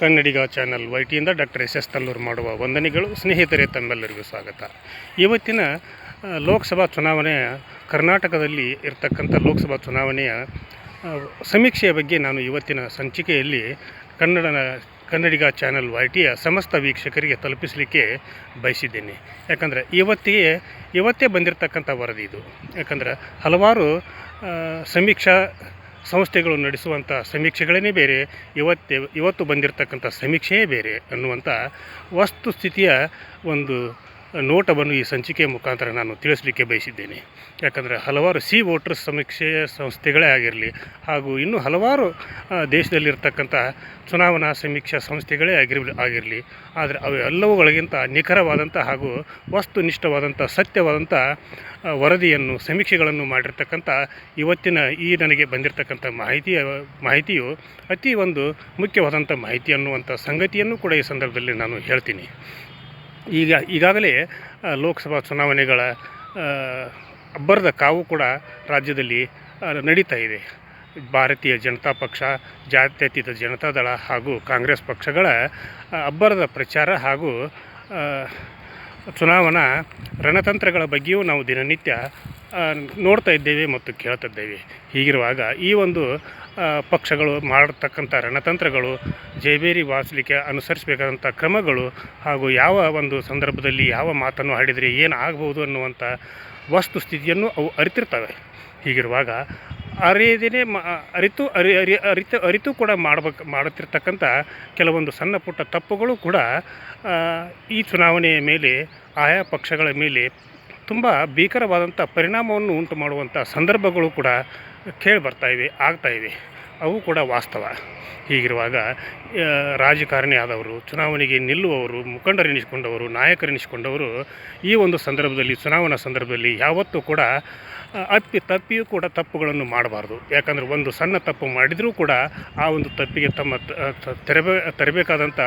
ಕನ್ನಡಿಗ channel Y ಟಿಯಿಂದ doctor S S Tallur ಮಾಡುವ ವಂದನೆಗಳು. ಸ್ನೇಹಿತರೆ, ತಮ್ಮೆಲ್ಲರಿಗೂ ಸ್ವಾಗತ. ಇವತ್ತಿನ ಲೋಕಸಭಾ ಚುನಾವಣೆಯ ಕರ್ನಾಟಕದಲ್ಲಿ ಇರತಕ್ಕಂಥ ಲೋಕಸಭಾ ಚುನಾವಣೆಯ ಸಮೀಕ್ಷೆಯ ಬಗ್ಗೆ ನಾನು ಇವತ್ತಿನ ಸಂಚಿಕೆಯಲ್ಲಿ ಕನ್ನಡ ಕನ್ನಡಿಗ ಚಾನಲ್ ಟಿಯ ಸಮಸ್ತ ವೀಕ್ಷಕರಿಗೆ ತಲುಪಿಸಲಿಕ್ಕೆ ಬಯಸಿದ್ದೇನೆ. ಯಾಕಂದರೆ ಇವತ್ತಿಗೆ, ಇವತ್ತೇ ಬಂದಿರತಕ್ಕಂಥ ವರದಿ ಇದು. ಯಾಕಂದ್ರೆ ಹಲವಾರು ಸಮೀಕ್ಷಾ ಸಂಸ್ಥೆಗಳು ನಡೆಸುವಂಥ ಸಮೀಕ್ಷೆಗಳೇ ಬೇರೆ ಇವತ್ತೇ ಇವತ್ತು ಬಂದಿರತಕ್ಕಂಥ ಸಮೀಕ್ಷೆಯೇ ಬೇರೆ ಅನ್ನುವಂಥ ವಸ್ತುಸ್ಥಿತಿಯ ಒಂದು ನೋಟವನ್ನು ಈ ಸಂಚಿಕೆ ಮುಖಾಂತರ ನಾನು ತಿಳಿಸಲಿಕ್ಕೆ ಬಯಸಿದ್ದೇನೆ. ಯಾಕಂದರೆ ಹಲವಾರು ಸಿ ವೋಟರ್ಸ್ ಸಮೀಕ್ಷೆಯ ಸಂಸ್ಥೆಗಳೇ ಆಗಿರಲಿ ಹಾಗೂ ಇನ್ನೂ ಹಲವಾರು ದೇಶದಲ್ಲಿರ್ತಕ್ಕಂಥ ಚುನಾವಣಾ ಸಮೀಕ್ಷಾ ಸಂಸ್ಥೆಗಳೇ ಆಗಿರಲಿ ಆಗಿರಲಿ, ಆದರೆ ಅವೆಲ್ಲವುಗಳಿಗಿಂತ ನಿಖರವಾದಂಥ ಹಾಗೂ ವಸ್ತುನಿಷ್ಠವಾದಂಥ, ಸತ್ಯವಾದಂಥ ವರದಿಯನ್ನು, ಸಮೀಕ್ಷೆಗಳನ್ನು ಮಾಡಿರ್ತಕ್ಕಂಥ ಇವತ್ತಿನ ಈ ನನಗೆ ಬಂದಿರತಕ್ಕಂಥ ಮಾಹಿತಿಯ ಮಾಹಿತಿಯು ಅತಿ ಒಂದು ಮುಖ್ಯವಾದಂಥ ಮಾಹಿತಿ ಅನ್ನುವಂಥ ಸಂಗತಿಯನ್ನು ಕೂಡ ಈ ಸಂದರ್ಭದಲ್ಲಿ ನಾನು ಹೇಳ್ತೀನಿ. ಈಗ ಈಗಾಗಲೇ ಲೋಕಸಭಾ ಚುನಾವಣೆಗಳ ಅಬ್ಬರದ ಕಾವು ಕೂಡ ರಾಜ್ಯದಲ್ಲಿ ನಡೀತಾ ಇದೆ. ಭಾರತೀಯ ಜನತಾ ಪಕ್ಷ, ಜಾತ್ಯತೀತ ಜನತಾದಳ ಹಾಗೂ ಕಾಂಗ್ರೆಸ್ ಪಕ್ಷಗಳ ಅಬ್ಬರದ ಪ್ರಚಾರ ಹಾಗೂ ಚುನಾವಣಾ ರಣತಂತ್ರಗಳ ಬಗ್ಗೆಯೂ ನಾವು ದಿನನಿತ್ಯ ನೋಡ್ತಾ ಇದ್ದೇವೆ ಮತ್ತು ಕೇಳ್ತಾ ಇದ್ದೇವೆ. ಹೀಗಿರುವಾಗ ಈ ಒಂದು ಪಕ್ಷಗಳು ಮಾಡತಕ್ಕಂಥ ರಣತಂತ್ರಗಳು ಜೈಬೇರಿ ವಾಸಲಿಕ್ಕೆ ಅನುಸರಿಸಬೇಕಾದಂಥ ಕ್ರಮಗಳು ಹಾಗೂ ಯಾವ ಒಂದು ಸಂದರ್ಭದಲ್ಲಿ ಯಾವ ಮಾತನ್ನು ಆಡಿದರೆ ಏನು ಆಗ್ಬೋದು ಅನ್ನುವಂಥ ವಸ್ತುಸ್ಥಿತಿಯನ್ನು ಅವು ಅರಿತಿರ್ತವೆ. ಹೀಗಿರುವಾಗ ಅರಿಯದೇ ಮ ಅರಿತು ಅರಿ ಅರಿ ಅರಿತು ಅರಿತು ಕೂಡ ಮಾಡ್ಬೇಕು ಮಾಡುತ್ತಿರ್ತಕ್ಕಂಥ ಕೆಲವೊಂದು ಸಣ್ಣ ಪುಟ್ಟ ತಪ್ಪುಗಳು ಕೂಡ ಈ ಚುನಾವಣೆಯ ಮೇಲೆ, ಆಯಾ ಪಕ್ಷಗಳ ಮೇಲೆ ತುಂಬ ಭೀಕರವಾದಂಥ ಪರಿಣಾಮವನ್ನು ಉಂಟು ಮಾಡುವಂಥ ಸಂದರ್ಭಗಳು ಕೂಡ ಕೇಳಿ ಬರ್ತಾ ಇವೆ, ಆಗ್ತಾ ಇವೆ. ಅವು ಕೂಡ ವಾಸ್ತವ. ಹೀಗಿರುವಾಗ ರಾಜಕಾರಣಿ ಆದವರು ಚುನಾವಣೆಗೆ ನಿಲ್ಲುವವರು ಮುಖಂಡರೆನಿಸಿಕೊಂಡವರು ನಾಯಕರೆನಿಸಿಕೊಂಡವರು ಈ ಒಂದು ಸಂದರ್ಭದಲ್ಲಿ, ಚುನಾವಣಾ ಸಂದರ್ಭದಲ್ಲಿ ಯಾವತ್ತೂ ಕೂಡ ಅಪ್ಪಿ ತಪ್ಪಿಯೂ ಕೂಡ ತಪ್ಪುಗಳನ್ನು ಮಾಡಬಾರ್ದು. ಯಾಕಂದರೆ ಒಂದು ಸಣ್ಣ ತಪ್ಪು ಮಾಡಿದರೂ ಕೂಡ ಆ ಒಂದು ತಪ್ಪಿಗೆ ತಮ್ಮ ತೆರಬೇ ತರಬೇಕಾದಂಥ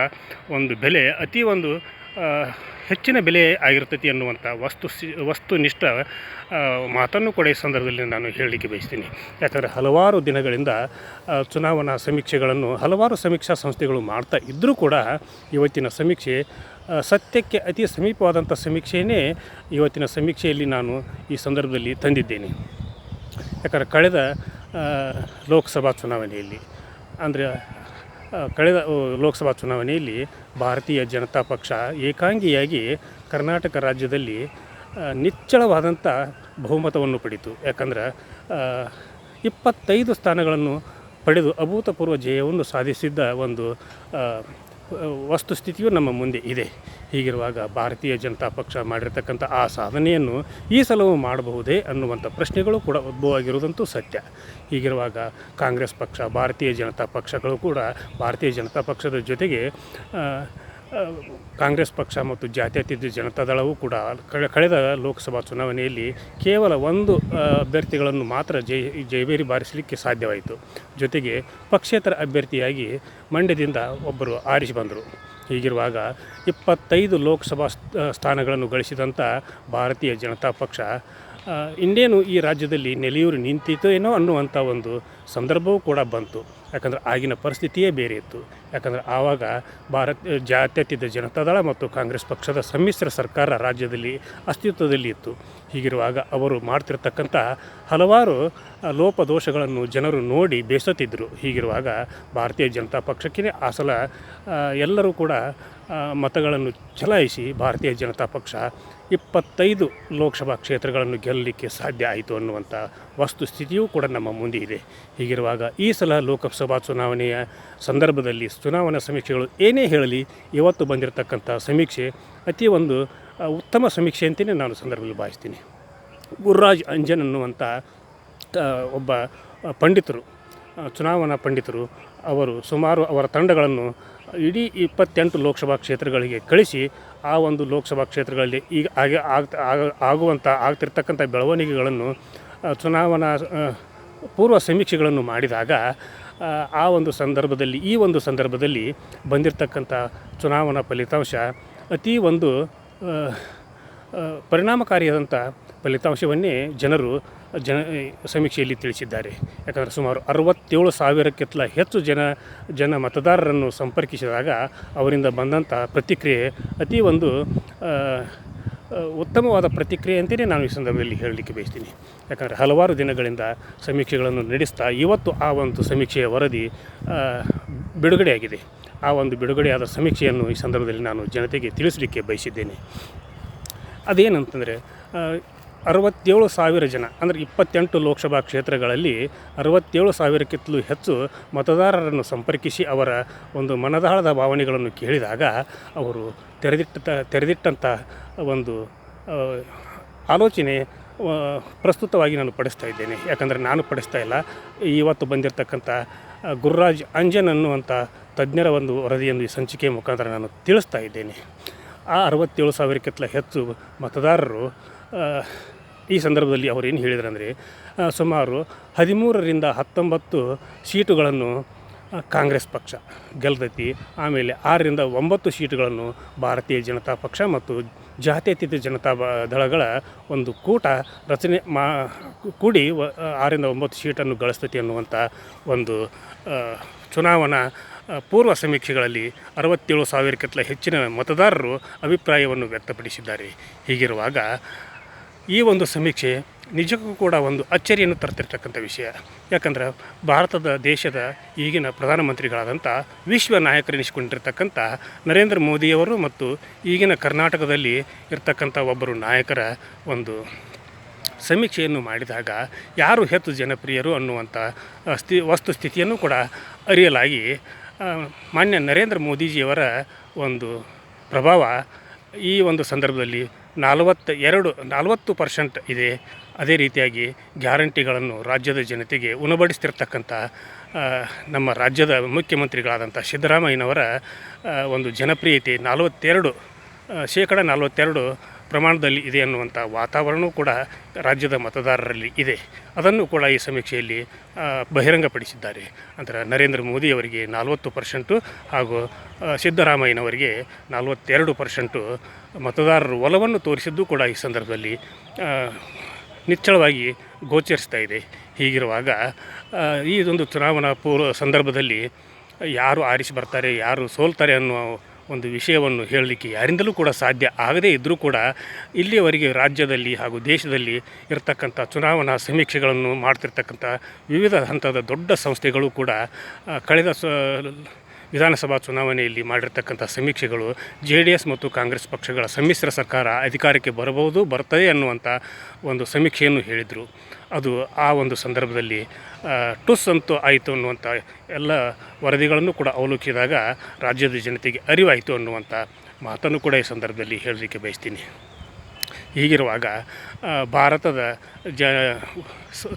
ಒಂದು ಬೆಲೆ ಅತಿ ಒಂದು ಹೆಚ್ಚಿನ ಬೆಲೆ ಆಗಿರ್ತೈತಿ ಅನ್ನುವಂಥ ವಸ್ತು ಆ, ಮಾತನ್ನು ಕೂಡ ಈ ಸಂದರ್ಭದಲ್ಲಿ ನಾನು ಹೇಳಲಿಕ್ಕೆ ಬಯಸ್ತೀನಿ. ಯಾಕಂದರೆ ಹಲವಾರು ದಿನಗಳಿಂದ ಚುನಾವಣಾ ಸಮೀಕ್ಷೆಗಳನ್ನು ಹಲವಾರು ಸಮೀಕ್ಷಾ ಸಂಸ್ಥೆಗಳು ಮಾಡ್ತಾ ಇದ್ದರೂ ಕೂಡ ಇವತ್ತಿನ ಸಮೀಕ್ಷೆ ಸತ್ಯಕ್ಕೆ ಅತಿ ಸಮೀಪವಾದಂಥ ಸಮೀಕ್ಷೆಯೇ ಇವತ್ತಿನ ಸಮೀಕ್ಷೆಯಲ್ಲಿ ನಾನು ಈ ಸಂದರ್ಭದಲ್ಲಿ ತಂದಿದ್ದೇನೆ. ಯಾಕಂದರೆ ಕಳೆದ ಲೋಕಸಭಾ ಚುನಾವಣೆಯಲ್ಲಿ, ಅಂದರೆ ಕಳೆದ ಲೋಕಸಭಾ ಚುನಾವಣೆಯಲ್ಲಿ ಭಾರತೀಯ ಜನತಾ ಪಕ್ಷ ಏಕಾಂಗಿಯಾಗಿ ಕರ್ನಾಟಕ ರಾಜ್ಯದಲ್ಲಿ ನಿಚ್ಚಳವಾದಂಥ ಬಹುಮತವನ್ನು ಪಡೆಯಿತು. ಯಾಕಂದ್ರೆ ಇಪ್ಪತ್ತೈದು ಸ್ಥಾನಗಳನ್ನು ಪಡೆದು ಅಭೂತಪೂರ್ವ ಜಯವನ್ನು ಸಾಧಿಸಿದ್ದ ಒಂದು ವಸ್ತುಸ್ಥಿತಿಯು ನಮ್ಮ ಮುಂದೆ ಇದೆ. ಹೀಗಿರುವಾಗ ಭಾರತೀಯ ಜನತಾ ಪಕ್ಷ ಮಾಡಿರತಕ್ಕಂಥ ಆ ಸಾಧನೆಯನ್ನು ಈ ಸಲವೂ ಮಾಡಬಹುದೇ ಅನ್ನುವಂಥ ಪ್ರಶ್ನೆಗಳು ಕೂಡ ಉದ್ಭವ ಆಗಿರುವುದಂತೂ ಸತ್ಯ. ಹೀಗಿರುವಾಗ ಕಾಂಗ್ರೆಸ್ ಪಕ್ಷ, ಭಾರತೀಯ ಜನತಾ ಪಕ್ಷಗಳು ಕೂಡ ಭಾರತೀಯ ಜನತಾ ಪಕ್ಷದ ಜೊತೆಗೆ ಕಾಂಗ್ರೆಸ್ ಪಕ್ಷ ಮತ್ತು ಜಾತ್ಯತೀತ ಜನತಾದಳವು ಕೂಡ ಕಳೆ, ಕಳೆದ ಲೋಕಸಭಾ ಚುನಾವಣೆಯಲ್ಲಿ ಕೇವಲ ಒಂದು ಅಭ್ಯರ್ಥಿಗಳನ್ನು ಮಾತ್ರ ಜೈ, ಜೈಬೇರಿ ಬಾರಿಸಲಿಕ್ಕೆ ಸಾಧ್ಯವಾಯಿತು. ಜೊತೆಗೆ ಪಕ್ಷೇತರ ಅಭ್ಯರ್ಥಿಯಾಗಿ ಮಂಡ್ಯದಿಂದ ಒಬ್ಬರು ಆರಿಸಿ ಬಂದರು. ಹೀಗಿರುವಾಗ ಇಪ್ಪತ್ತೈದು ಲೋಕಸಭಾ ಸ್ಥ- ಸ್ಥಾನಗಳನ್ನು ಗಳಿಸಿದಂಥ ಭಾರತೀಯ ಜನತಾ ಪಕ್ಷ ಇನ್ನೇನು ಈ ರಾಜ್ಯದಲ್ಲಿ ನೆಲೆಯೂರು ನಿಂತಿತೋ ಏನೋ ಅನ್ನುವಂಥ ಒಂದು ಸಂದರ್ಭವೂ ಕೂಡ ಬಂತು. ಯಾಕಂದರೆ ಆಗಿನ ಪರಿಸ್ಥಿತಿಯೇ ಬೇರೆ ಇತ್ತು. ಯಾಕಂದರೆ ಆವಾಗ ಭಾರತ, ಜಾತ್ಯತೀತ ಜನತಾದಳ ಮತ್ತು ಕಾಂಗ್ರೆಸ್ ಪಕ್ಷದ ಸಮ್ಮಿಶ್ರ ಸರ್ಕಾರ ರಾಜ್ಯದಲ್ಲಿ ಅಸ್ತಿತ್ವದಲ್ಲಿ ಇತ್ತು. ಹೀಗಿರುವಾಗ ಅವರು ಮಾಡ್ತಿರ್ತಕ್ಕಂಥ ಹಲವಾರು ಲೋಪದೋಷಗಳನ್ನು ಜನರು ನೋಡಿ ಬೇಸತ್ತಿದ್ದರು ಹೀಗಿರುವಾಗ ಭಾರತೀಯ ಜನತಾ ಪಕ್ಷಕ್ಕೆ ಆ, ಎಲ್ಲರೂ ಕೂಡ ಮತಗಳನ್ನು ಚಲಾಯಿಸಿ ಭಾರತೀಯ ಜನತಾ ಪಕ್ಷ ಇಪ್ಪತ್ತೈದು ಲೋಕಸಭಾ ಕ್ಷೇತ್ರಗಳನ್ನು ಗೆಲ್ಲಲಿಕ್ಕೆ ಸಾಧ್ಯ ಆಯಿತು ಅನ್ನುವಂಥ ವಸ್ತುಸ್ಥಿತಿಯೂ ಕೂಡ ನಮ್ಮ ಮುಂದೆ ಇದೆ. ಹೀಗಿರುವಾಗ ಈ ಸಲ ಲೋಕಸಭಾ ಚುನಾವಣೆಯ ಸಂದರ್ಭದಲ್ಲಿ ಚುನಾವಣಾ ಸಮೀಕ್ಷೆಗಳು ಏನೇ ಹೇಳಲಿ ಇವತ್ತು ಬಂದಿರತಕ್ಕಂಥ ಸಮೀಕ್ಷೆ ಅತಿ ಒಂದು ಉತ್ತಮ ಸಮೀಕ್ಷೆ ಅಂತಲೇ ನಾನು ಸಂದರ್ಭದಲ್ಲಿ ಭಾವಿಸ್ತೀನಿ. ಗುರುರಾಜ್ ಅಂಜನ್ ಅನ್ನುವಂಥ ಒಬ್ಬ ಪಂಡಿತರು ಚುನಾವಣಾ ಪಂಡಿತರು ಅವರು ಸುಮಾರು ಅವರ ತಂಡಗಳನ್ನು ಇಡೀ ಇಪ್ಪತ್ತೆಂಟು ಲೋಕಸಭಾ ಕ್ಷೇತ್ರಗಳಿಗೆ ಕಳಿಸಿ ಆ ಒಂದು ಲೋಕಸಭಾ ಕ್ಷೇತ್ರಗಳಲ್ಲಿ ಈಗ ಆಗ ಆಗ್ತಾ ಆಗ- ಆಗುವಂಥ ಆಗ್ತಿರ್ತಕ್ಕಂಥ ಬೆಳವಣಿಗೆಗಳನ್ನು ಚುನಾವಣಾ ಪೂರ್ವ ಸಮೀಕ್ಷೆಗಳನ್ನು ಮಾಡಿದಾಗ ಆ, ಒಂದು ಸಂದರ್ಭದಲ್ಲಿ ಈ ಒಂದು ಸಂದರ್ಭದಲ್ಲಿ ಬಂದಿರತಕ್ಕಂಥ ಚುನಾವಣಾ ಫಲಿತಾಂಶ ಅತೀ ಒಂದು ಪರಿಣಾಮಕಾರಿಯಾದಂಥ ಫಲಿತಾಂಶವನ್ನೇ ಜನರು ಜನ ಸಮೀಕ್ಷೆಯಲ್ಲಿ ತಿಳಿಸಿದ್ದಾರೆ. ಯಾಕಂದರೆ ಸುಮಾರು ಅರವತ್ತೇಳು ಸಾವಿರಕ್ಕಿಂತಲ ಹೆಚ್ಚು ಜನ ಜನ ಮತದಾರರನ್ನು ಸಂಪರ್ಕಿಸಿದಾಗ ಅವರಿಂದ ಬಂದಂಥ ಪ್ರತಿಕ್ರಿಯೆ ಅತಿ ಒಂದು ಉತ್ತಮವಾದ ಪ್ರತಿಕ್ರಿಯೆ ಅಂತಲೇ ನಾನು ಈ ಸಂದರ್ಭದಲ್ಲಿ ಹೇಳಲಿಕ್ಕೆ ಬಯಸ್ತೀನಿ. ಯಾಕಂದರೆ ಹಲವಾರು ದಿನಗಳಿಂದ ಸಮೀಕ್ಷೆಗಳನ್ನು ನಡೆಸ್ತಾ ಇವತ್ತು ಆ ಒಂದು ಸಮೀಕ್ಷೆಯ ವರದಿ ಬಿಡುಗಡೆಯಾಗಿದೆ. ಆ ಒಂದು ಬಿಡುಗಡೆಯಾದ ಸಮೀಕ್ಷೆಯನ್ನು ಈ ಸಂದರ್ಭದಲ್ಲಿ ನಾನು ಜನತೆಗೆ ತಿಳಿಸಲಿಕ್ಕೆ ಬಯಸಿದ್ದೇನೆ. ಅದೇನಂತಂದರೆ ಅರವತ್ತೇಳು ಸಾವಿರ ಜನ, ಅಂದರೆ ಇಪ್ಪತ್ತೆಂಟು ಲೋಕಸಭಾ ಕ್ಷೇತ್ರಗಳಲ್ಲಿ ಅರವತ್ತೇಳು ಸಾವಿರಕ್ಕಿಂತಲೂ ಹೆಚ್ಚು ಮತದಾರರನ್ನು ಸಂಪರ್ಕಿಸಿ ಅವರ ಒಂದು ಮನದಾಳದ ಭಾವನೆಗಳನ್ನು ಕೇಳಿದಾಗ ಅವರು ತೆರೆದಿಟ್ಟ, ತೆರೆದಿಟ್ಟಂಥ ಒಂದು ಆಲೋಚನೆ ಪ್ರಸ್ತುತವಾಗಿ ನಾನು ಪಡಿಸ್ತಾ ಇದ್ದೇನೆ. ಯಾಕಂದರೆ ನಾನು ಪಡಿಸ್ತಾ ಇಲ್ಲ. ಇವತ್ತು ಬಂದಿರತಕ್ಕಂಥ ಗುರುರಾಜ್ ಅಂಜನ್ ಅನ್ನುವಂಥ ತಜ್ಞರ ಒಂದು ವರದಿಯನ್ನು ಈ ಸಂಚಿಕೆಯ ಮುಖಾಂತರ ನಾನು ತಿಳಿಸ್ತಾ ಇದ್ದೇನೆ. ಆ ಅರವತ್ತೇಳು ಸಾವಿರಕ್ಕಿಂತಲ ಹೆಚ್ಚು ಮತದಾರರು ಈ ಸಂದರ್ಭದಲ್ಲಿ ಅವರು ಏನು ಹೇಳಿದ್ರಂದರೆ ಅಂದರೆ ಸುಮಾರು ಹದಿಮೂರರಿಂದ ಹತ್ತೊಂಬತ್ತು ಸೀಟುಗಳನ್ನು ಕಾಂಗ್ರೆಸ್ ಪಕ್ಷ ಗೆಲ್ತೈತಿ, ಆಮೇಲೆ ಆರರಿಂದ ಒಂಬತ್ತು ಸೀಟುಗಳನ್ನು ಭಾರತೀಯ ಜನತಾ ಪಕ್ಷ ಮತ್ತು ಜಾತ್ಯತೀತ ಜನತಾ ದಳಗಳ ಒಂದು ಕೂಟ ರಚನೆ ಮಾ, ಕೂಡಿ ಆರರಿಂದ ಒಂಬತ್ತು ಸೀಟನ್ನು ಗಳಿಸ್ತೈತಿ ಅನ್ನುವಂಥ ಒಂದು ಚುನಾವಣಾ ಪೂರ್ವ ಸಮೀಕ್ಷೆಗಳಲ್ಲಿ ಅರವತ್ತೇಳು ಸಾವಿರಕ್ಕಿಂತ ಹೆಚ್ಚಿನ ಮತದಾರರು ಅಭಿಪ್ರಾಯವನ್ನು ವ್ಯಕ್ತಪಡಿಸಿದ್ದಾರೆ. ಹೀಗಿರುವಾಗ ಈ ಒಂದು ಸಮೀಕ್ಷೆ ನಿಜಕ್ಕೂ ಕೂಡ ಒಂದು ಅಚ್ಚರಿಯನ್ನು ತರ್ತಿರ್ತಕ್ಕಂಥ ವಿಷಯ. ಯಾಕಂದ್ರೆ ಭಾರತದ ದೇಶದ ಈಗಿನ ಪ್ರಧಾನಮಂತ್ರಿಗಳಾದಂಥ ವಿಶ್ವ ನಾಯಕರೆನಿಸಿಕೊಂಡಿರ್ತಕ್ಕಂಥ ನರೇಂದ್ರ ಮೋದಿಯವರು ಮತ್ತು ಈಗಿನ ಕರ್ನಾಟಕದಲ್ಲಿ ಇರ್ತಕ್ಕಂಥ ಒಬ್ಬರು ನಾಯಕರ ಒಂದು ಸಮೀಕ್ಷೆಯನ್ನು ಮಾಡಿದಾಗ ಯಾರು ಹೆಚ್ಚು ಜನಪ್ರಿಯರು ಅನ್ನುವಂಥ ಸ್ಥಿ, ವಸ್ತುಸ್ಥಿತಿಯನ್ನು ಕೂಡ ಅರಿಯಲಾಗಿ ಮಾನ್ಯ ನರೇಂದ್ರ ಮೋದಿಜಿಯವರ ಒಂದು ಪ್ರಭಾವ ಈ ಒಂದು ಸಂದರ್ಭದಲ್ಲಿ ನಲವತ್ತ ಎರಡು ನಲವತ್ತು ಪರ್ಸೆಂಟ್ ಇದೆ. ಅದೇ ರೀತಿಯಾಗಿ ಗ್ಯಾರಂಟಿಗಳನ್ನು ರಾಜ್ಯದ ಜನತೆಗೆ ಉಣಬಡಿಸ್ತಿರ್ತಕ್ಕಂಥ ನಮ್ಮ ರಾಜ್ಯದ ಮುಖ್ಯಮಂತ್ರಿಗಳಾದಂಥ ಸಿದ್ದರಾಮಯ್ಯನವರ ಒಂದು ಜನಪ್ರಿಯತೆ ನಲವತ್ತೆರಡು ಶೇಕಡ ನಲವತ್ತೆರಡು ಪ್ರಮಾಣದಲ್ಲಿ ಇದೆ ಅನ್ನುವಂಥ ವಾತಾವರಣವೂ ಕೂಡ ರಾಜ್ಯದ ಮತದಾರರಲ್ಲಿ ಇದೆ. ಅದನ್ನು ಕೂಡ ಈ ಸಮೀಕ್ಷೆಯಲ್ಲಿ ಬಹಿರಂಗಪಡಿಸಿದ್ದಾರೆ. ಅಂದರೆ ನರೇಂದ್ರ ಮೋದಿಯವರಿಗೆ ನಲವತ್ತು ಪರ್ಸೆಂಟು ಹಾಗೂ ಸಿದ್ದರಾಮಯ್ಯನವರಿಗೆ ನಲವತ್ತೆರಡು ಪರ್ಸೆಂಟು ಮತದಾರರು ಒಲವನ್ನು ತೋರಿಸಿದ್ದು ಕೂಡ ಈ ಸಂದರ್ಭದಲ್ಲಿ ನಿಚ್ಚಳವಾಗಿ ಗೋಚರಿಸ್ತಾ ಇದೆ. ಹೀಗಿರುವಾಗ ಈ ಒಂದು ಚುನಾವಣಾ ಪೂರ್ವ ಸಂದರ್ಭದಲ್ಲಿ ಯಾರು ಆರಿಸಿ ಬರ್ತಾರೆ, ಯಾರು ಸೋಲ್ತಾರೆ ಅನ್ನುವ ಒಂದು ವಿಷಯವನ್ನು ಹೇಳಲಿಕ್ಕೆ ಯಾರಿಂದಲೂ ಕೂಡ ಸಾಧ್ಯ ಆಗದೇ ಇದ್ದರೂ ಕೂಡ ಇಲ್ಲಿಯವರೆಗೆ ರಾಜ್ಯದಲ್ಲಿ ಹಾಗೂ ದೇಶದಲ್ಲಿ ಇರತಕ್ಕಂಥ ಚುನಾವಣಾ ಸಮೀಕ್ಷೆಗಳನ್ನು ಮಾಡ್ತಿರ್ತಕ್ಕಂಥ ವಿವಿಧ ಹಂತದ ದೊಡ್ಡ ಸಂಸ್ಥೆಗಳು ಕೂಡ ಕಳೆದ ಸ ವಿಧಾನಸಭಾ ಚುನಾವಣೆಯಲ್ಲಿ ಮಾಡಿರತಕ್ಕಂಥ ಸಮೀಕ್ಷೆಗಳು ಜೆ ಡಿ ಎಸ್ ಮತ್ತು ಕಾಂಗ್ರೆಸ್ ಪಕ್ಷಗಳ ಸಮ್ಮಿಶ್ರ ಸರ್ಕಾರ ಅಧಿಕಾರಕ್ಕೆ ಬರಬಹುದು ಬರ್ತದೆ ಅನ್ನುವಂಥ ಒಂದು ಸಮೀಕ್ಷೆಯನ್ನು ಹೇಳಿದರು. ಅದು ಆ ಒಂದು ಸಂದರ್ಭದಲ್ಲಿ ಟುಸ್ ಅಂತೂ ಆಯಿತು ಅನ್ನುವಂಥ ಎಲ್ಲ ವರದಿಗಳನ್ನು ಕೂಡ ಅವಲೋಕಿಸಿದಾಗ ರಾಜ್ಯದ ಜನತೆಗೆ ಅರಿವಾಯಿತು ಅನ್ನುವಂಥ ಮಾತನ್ನು ಕೂಡ ಈ ಸಂದರ್ಭದಲ್ಲಿ ಹೇಳಲಿಕ್ಕೆ ಬಯಸ್ತೀನಿ. ಹೀಗಿರುವಾಗ ಭಾರತದ ಜ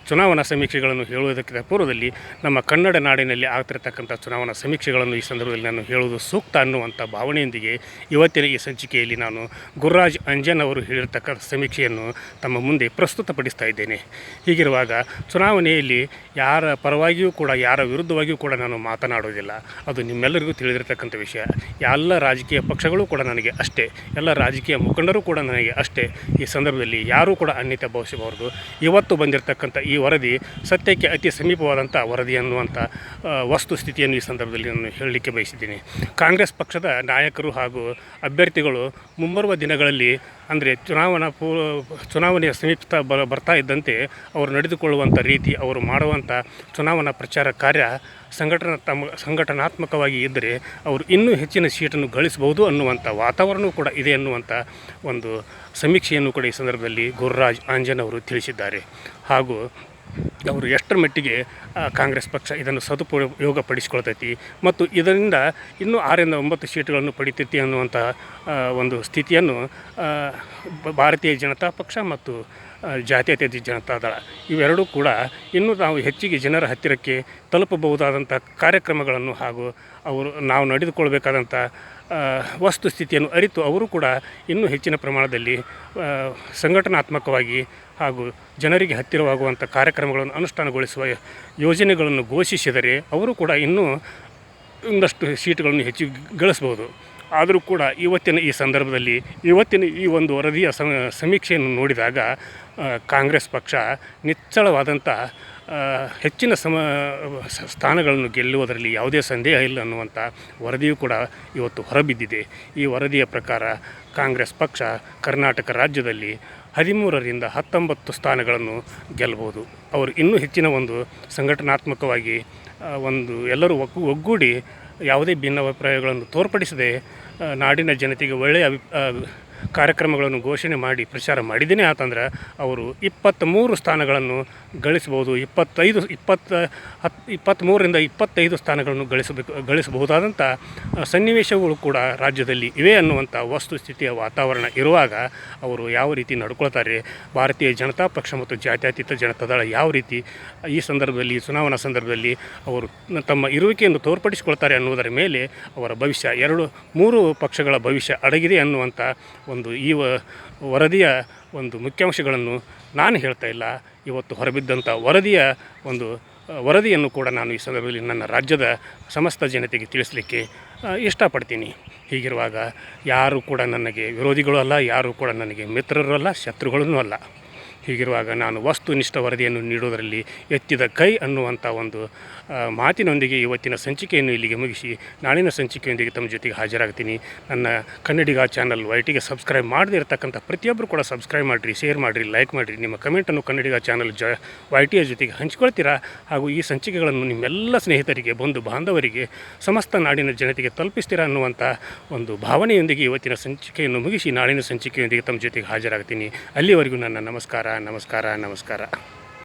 ಚುನಾವಣಾ ಸಮೀಕ್ಷೆಗಳನ್ನು ಹೇಳುವುದಕ್ಕಿಂತ ಪೂರ್ವದಲ್ಲಿ ನಮ್ಮ ಕನ್ನಡ ನಾಡಿನಲ್ಲಿ ಆಗ್ತಿರ್ತಕ್ಕಂಥ ಚುನಾವಣಾ ಸಮೀಕ್ಷೆಗಳನ್ನು ಈ ಸಂದರ್ಭದಲ್ಲಿ ನಾನು ಹೇಳುವುದು ಸೂಕ್ತ ಅನ್ನುವಂಥ ಭಾವನೆಯೊಂದಿಗೆ ಇವತ್ತಿನ ಈ ಸಂಚಿಕೆಯಲ್ಲಿ ನಾನು ಗುರುರಾಜ್ ಅಂಜನ್ ಅವರು ಹೇಳಿರ್ತಕ್ಕಂಥ ಸಮೀಕ್ಷೆಯನ್ನು ತಮ್ಮ ಮುಂದೆ ಪ್ರಸ್ತುತಪಡಿಸ್ತಾ ಇದ್ದೇನೆ. ಹೀಗಿರುವಾಗ ಚುನಾವಣೆಯಲ್ಲಿ ಯಾರ ಪರವಾಗಿಯೂ ಕೂಡ, ಯಾರ ವಿರುದ್ಧವಾಗಿಯೂ ಕೂಡ ನಾನು ಮಾತನಾಡೋದಿಲ್ಲ ಅದು ನಿಮ್ಮೆಲ್ಲರಿಗೂ ತಿಳಿದಿರತಕ್ಕಂಥ ವಿಷಯ. ಎಲ್ಲ ರಾಜಕೀಯ ಪಕ್ಷಗಳು ಕೂಡ ನನಗೆ ಅಷ್ಟೇ. ಎಲ್ಲ ರಾಜಕೀಯ ಮುಖಂಡರು ಕೂಡ ನನಗೆ ಅಷ್ಟೇ. ಈ ಸಂದರ್ಭದಲ್ಲಿ ಯಾರೂ ಕೂಡ ಅನ್ಯತೆ ಭಾವಿಸಬಾರ್ದು. ಇವತ್ತು ಬಂದಿರತಕ್ಕಂಥ ಈ ವರದಿ ಸತ್ಯಕ್ಕೆ ಅತಿ ಸಮೀಪವಾದಂಥ ವರದಿ ಅನ್ನುವಂಥ ವಸ್ತುಸ್ಥಿತಿಯನ್ನು ಈ ಸಂದರ್ಭದಲ್ಲಿ ನಾನು ಹೇಳಲಿಕ್ಕೆ ಬಯಸಿದ್ದೀನಿ. ಕಾಂಗ್ರೆಸ್ ಪಕ್ಷದ ನಾಯಕರು ಹಾಗೂ ಅಭ್ಯರ್ಥಿಗಳು ಮುಂಬರುವ ದಿನಗಳಲ್ಲಿ ಅಂದರೆ ಚುನಾವಣಾ ಪೂ, ಚುನಾವಣೆಯ ಸಮೀಪ ಬ, ಬರ್ತಾ ಇದ್ದಂತೆ ಅವರು ನಡೆದುಕೊಳ್ಳುವಂಥ ರೀತಿ, ಅವರು ಮಾಡುವಂಥ ಚುನಾವಣಾ ಪ್ರಚಾರ ಕಾರ್ಯ ಸಂಘಟನಾ ತಮ್ಮ ಸಂಘಟನಾತ್ಮಕವಾಗಿ ಇದ್ದರೆ ಅವರು ಇನ್ನೂ ಹೆಚ್ಚಿನ ಸೀಟನ್ನು ಗಳಿಸಬಹುದು ಅನ್ನುವಂಥ ವಾತಾವರಣವೂ ಕೂಡ ಇದೆ ಅನ್ನುವಂಥ ಒಂದು ಸಮೀಕ್ಷೆಯನ್ನು ಕೂಡ ಈ ಸಂದರ್ಭದಲ್ಲಿ ಗುರುರಾಜ್ ಆಂಜನ್ ಅವರು ತಿಳಿಸಿದ್ದಾರೆ. ಹಾಗೂ ಅವರು ಎಷ್ಟರ ಮಟ್ಟಿಗೆ ಕಾಂಗ್ರೆಸ್ ಪಕ್ಷ ಇದನ್ನು ಸದುಪಯೋಗ ಪಡಿಸ್ಕೊಳ್ತೈತಿ ಮತ್ತು ಇದರಿಂದ ಇನ್ನೂ ಆರರಿಂದ ಒಂಬತ್ತು ಸೀಟುಗಳನ್ನು ಪಡಿತೈತಿ ಅನ್ನುವಂಥ ಒಂದು ಸ್ಥಿತಿಯನ್ನು ಭಾರತೀಯ ಜನತಾ ಪಕ್ಷ ಮತ್ತು ಜಾತ್ಯತೀತ ಜನತಾ ದಳ. ಇವೆರಡೂ ಕೂಡ ಇನ್ನೂ ನಾವು ಹೆಚ್ಚಿಗೆ ಜನರ ಹತ್ತಿರಕ್ಕೆ ತಲುಪಬಹುದಾದಂಥ ಕಾರ್ಯಕ್ರಮಗಳನ್ನು ಹಾಗೂ ಅವರು ನಾವು ನಡೆದುಕೊಳ್ಬೇಕಾದಂಥ ವಸ್ತುಸ್ಥಿತಿಯನ್ನು ಅರಿತು ಅವರು ಕೂಡ ಇನ್ನೂ ಹೆಚ್ಚಿನ ಪ್ರಮಾಣದಲ್ಲಿ ಸಂಘಟನಾತ್ಮಕವಾಗಿ ಹಾಗೂ ಜನರಿಗೆ ಹತ್ತಿರವಾಗುವಂಥ ಕಾರ್ಯಕ್ರಮಗಳನ್ನು ಅನುಷ್ಠಾನಗೊಳಿಸುವ ಯೋಜನೆಗಳನ್ನು ಘೋಷಿಸಿದರೆ ಅವರು ಕೂಡ ಇನ್ನೂ ಒಂದಷ್ಟು ಸೀಟುಗಳನ್ನು ಹೆಚ್ಚು ಗಳಿಸ್ಬೋದು ಆದರೂ ಕೂಡ ಇವತ್ತಿನ ಈ ಸಂದರ್ಭದಲ್ಲಿ ಇವತ್ತಿನ ಈ ಒಂದು ವರದಿಯ ಸಮೀಕ್ಷೆಯನ್ನು ನೋಡಿದಾಗ ಕಾಂಗ್ರೆಸ್ ಪಕ್ಷ ನಿಚ್ಚಳವಾದಂಥ ಹೆಚ್ಚಿನ ಸಮ ಸ್ಥಾನಗಳನ್ನು ಗೆಲ್ಲುವುದರಲ್ಲಿ ಯಾವುದೇ ಸಂದೇಹ ಇಲ್ಲ ಅನ್ನುವಂಥ ವರದಿಯೂ ಕೂಡ ಇವತ್ತು ಹೊರಬಿದ್ದಿದೆ. ಈ ವರದಿಯ ಪ್ರಕಾರ ಕಾಂಗ್ರೆಸ್ ಪಕ್ಷ ಕರ್ನಾಟಕ ರಾಜ್ಯದಲ್ಲಿ ಹದಿಮೂರರಿಂದ ಹತ್ತೊಂಬತ್ತು ಸ್ಥಾನಗಳನ್ನು ಗೆಲ್ಲಬಹುದು. ಅವರು ಇನ್ನೂ ಹೆಚ್ಚಿನ ಒಂದು ಸಂಘಟನಾತ್ಮಕವಾಗಿ ಒಂದು ಎಲ್ಲರೂ ಒಗ್ಗು, ಒಗ್ಗೂಡಿ ಯಾವುದೇ ಭಿನ್ನಾಭಿಪ್ರಾಯಗಳನ್ನು ತೋರ್ಪಡಿಸದೆ ನಾಡಿನ ಜನತೆಗೆ ಒಳ್ಳೆಯ ಅಭಿ ಕಾರ್ಯಕ್ರಮಗಳನ್ನು ಘೋಷಣೆ ಮಾಡಿ ಪ್ರಚಾರ ಮಾಡಿದ್ದೇನೆ. ಆತಂದ್ರೆ ಅವರು ಇಪ್ಪತ್ತ್ಮೂರು ಸ್ಥಾನಗಳನ್ನು ಗಳಿಸ್ಬೋದು ಇಪ್ಪತ್ತೈದು, ಇಪ್ಪತ್ತ, ಹತ್, ಇಪ್ಪತ್ತ್ಮೂರರಿಂದ ಇಪ್ಪತ್ತೈದು ಸ್ಥಾನಗಳನ್ನು ಗಳಿಸಬೇಕು, ಗಳಿಸಬಹುದಾದಂಥ ಸನ್ನಿವೇಶಗಳು ಕೂಡ ರಾಜ್ಯದಲ್ಲಿ ಇವೆ ಅನ್ನುವಂಥ ವಸ್ತುಸ್ಥಿತಿಯ ವಾತಾವರಣ ಇರುವಾಗ ಅವರು ಯಾವ ರೀತಿ ನಡ್ಕೊಳ್ತಾರೆ, ಭಾರತೀಯ ಜನತಾ ಪಕ್ಷ ಮತ್ತು ಜಾತ್ಯತೀತ ಜನತಾದಳ ಯಾವ ರೀತಿ ಈ ಸಂದರ್ಭದಲ್ಲಿ, ಚುನಾವಣಾ ಸಂದರ್ಭದಲ್ಲಿ ಅವರು ತಮ್ಮ ಇರುವಿಕೆಯನ್ನು ತೋರ್ಪಡಿಸಿಕೊಳ್ತಾರೆ ಅನ್ನುವುದರ ಮೇಲೆ ಅವರ ಭವಿಷ್ಯ ಎರಡು, ಮೂರು ಪಕ್ಷಗಳ ಭವಿಷ್ಯ ಅಡಗಿದೆ ಅನ್ನುವಂಥ ಒಂದು ಈ ವರದಿಯ ಒಂದು ಮುಖ್ಯಾಂಶಗಳನ್ನು ನಾನು ಹೇಳ್ತಾ ಇಲ್ಲ. ಇವತ್ತು ಹೊರಬಿದ್ದಂಥ ವರದಿಯ ಒಂದು ವರದಿಯನ್ನು ಕೂಡ ನಾನು ಈ ಸಂದರ್ಭದಲ್ಲಿ ನನ್ನ ರಾಜ್ಯದ ಸಮಸ್ತ ಜನತೆಗೆ ತಿಳಿಸಲಿಕ್ಕೆ ಇಷ್ಟಪಡ್ತೀನಿ. ಹೀಗಿರುವಾಗ ಯಾರು ಕೂಡ ನನಗೆ ವಿರೋಧಿಗಳು ಅಲ್ಲ, ಯಾರು ಕೂಡ ನನಗೆ ಮಿತ್ರರು ಅಲ್ಲ ಶತ್ರುಗಳೂ ಅಲ್ಲ. ಹೀಗಿರುವಾಗ ನಾನು ವಸ್ತುನಿಷ್ಠ ವರದಿಯನ್ನು ನೀಡುವುದರಲ್ಲಿ ಎತ್ತಿದ ಕೈ ಅನ್ನುವಂಥ ಒಂದು ಮಾತಿನೊಂದಿಗೆ ಇವತ್ತಿನ ಸಂಚಿಕೆಯನ್ನು ಇಲ್ಲಿಗೆ ಮುಗಿಸಿ ನಾಳಿನ ಸಂಚಿಕೆಯೊಂದಿಗೆ ತಮ್ಮ ಜೊತೆಗೆ ಹಾಜರಾಗ್ತೀನಿ. ನನ್ನ ಕನ್ನಡಿಗ ಚಾನಲ್ ವೈಟಿಗೆ ಸಬ್ಸ್ಕ್ರೈಬ್ ಮಾಡದೇ ಇರತಕ್ಕಂಥ ಪ್ರತಿಯೊಬ್ಬರು ಕೂಡ ಸಬ್ಸ್ಕ್ರೈಬ್ ಮಾಡಿರಿ, ಶೇರ್ ಮಾಡಿರಿ, ಲೈಕ್ ಮಾಡಿರಿ. ನಿಮ್ಮ ಕಮೆಂಟನ್ನು ಕನ್ನಡಿಗ ಚಾನಲ್ ಜ, ವೈಟಿಯ ಜೊತೆಗೆ ಹಂಚ್ಕೊಳ್ತೀರಾ? ಹಾಗೂ ಈ ಸಂಚಿಕೆಗಳನ್ನು ನಿಮ್ಮೆಲ್ಲ ಸ್ನೇಹಿತರಿಗೆ, ಬಂಧು ಬಾಂಧವರಿಗೆ, ಸಮಸ್ತ ನಾಡಿನ ಜನತೆಗೆ ತಲುಪಿಸ್ತೀರಾ ಅನ್ನುವಂಥ ಒಂದು ಭಾವನೆಯೊಂದಿಗೆ ಇವತ್ತಿನ ಸಂಚಿಕೆಯನ್ನು ಮುಗಿಸಿ ನಾಳಿನ ಸಂಚಿಕೆಯೊಂದಿಗೆ ತಮ್ಮ ಜೊತೆಗೆ ಹಾಜರಾಗ್ತೀನಿ. ಅಲ್ಲಿವರೆಗೂ ನನ್ನ ನಮಸ್ಕಾರ. ನಮಸ್ಕಾರ ನಮಸ್ಕಾರ.